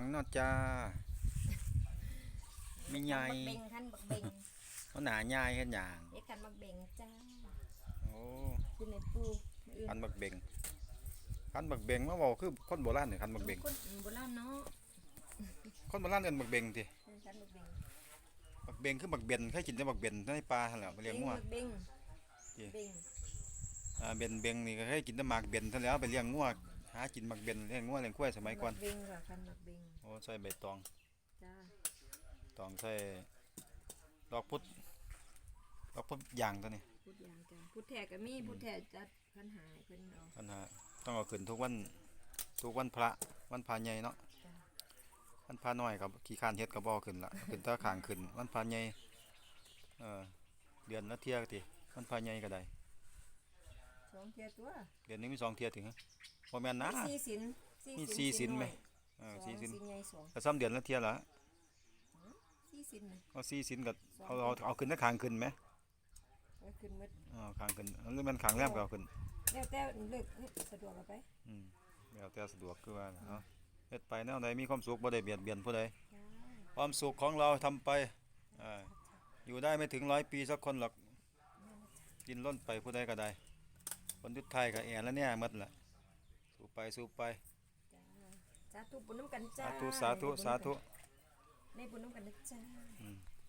ยังเนอจ้าไม่ใหญ่บักเบงคันบักเบงมันหนาใหญ่เฮ็ดหยังเด็กคันบักเบงจ้าโอ้คุณในปูมื้ออื่นคันบักเบงคันบักเบงมาเว้าคือคนโบราณนี่คันบักเบงคนโบราณเนาะคนโบราณเอิ้นบักเบงติคันบักเบงบักเบงคือบักเบนเคยกินแต่บักเบนในป่าหั่นแหละไปเลี้ยงงัวบักเบงเจ๊เบงอ่าเบนเบงนี่ก็เคยกินแต่หมากเบนเท่าแล้วไปเลี้ยงงัว หากินหมากเบนเลี้ยงงัวเลี้ยงควายสมัยก่อนบักเบงค่ะคันบักเบงโอ้ใส่ใบตองจ้าตองใส่ดอกพุธดอกพุธยางตัวนี้พูดอย่างจ้าพูดแท้ก็มีพูดแท้จัดคันหายเพิ่นเอาปัญหาต้องเอาขึ้นทุกวันทุกวันพระวันพระใหญ่เนาะจ้าวันพระน้อยกับขี้ข้านเฮ็ดก็บ่ขึ้นละขึ้นแตะข้างขึ้น วันพระใหญ่เออเดือนละเที่ยก็ติวันพระใหญ่ก็ได้สองเทียตัว เดือนหนึงมีสองเที่ยถึง บ่แม่นนะ สี่สินมีสี่สินไหมเออสองสี่สินสินใหญ่สองก็ซ้ำเดือนละเที่ยละสี่สินน่ะเอาสี่สินก็เอาเอาเอาขึ้นแตะข้างขึ้นไหมไว้ขึ้นหมดเอ๋ข้างขึ้นหรือมันข้างแรมก็เอาขึ้นแล้วแต่เลือกสะดวกเอาไปอืมแล้วแต่สะดวกคือว่าน่ะเนาะเฮ็ดไปแนวใดมีความสุขบ่ได้เบียดเบียนผู้ใด จ้าความสุขของเราทำไปอ่าอยู่ได้ไม่ถึงร้อยปีสักคนหรอก กินล้นไปผู้ใดก็ได้คนทุดไทายก็แอนแล้วเนี่ยหมดละสู้ ไปสู้ไป จ้าสาธุบุญน้ำกันจ้าสาธุสาธุสาธุในบุญน้ำกันนะจ้า อืม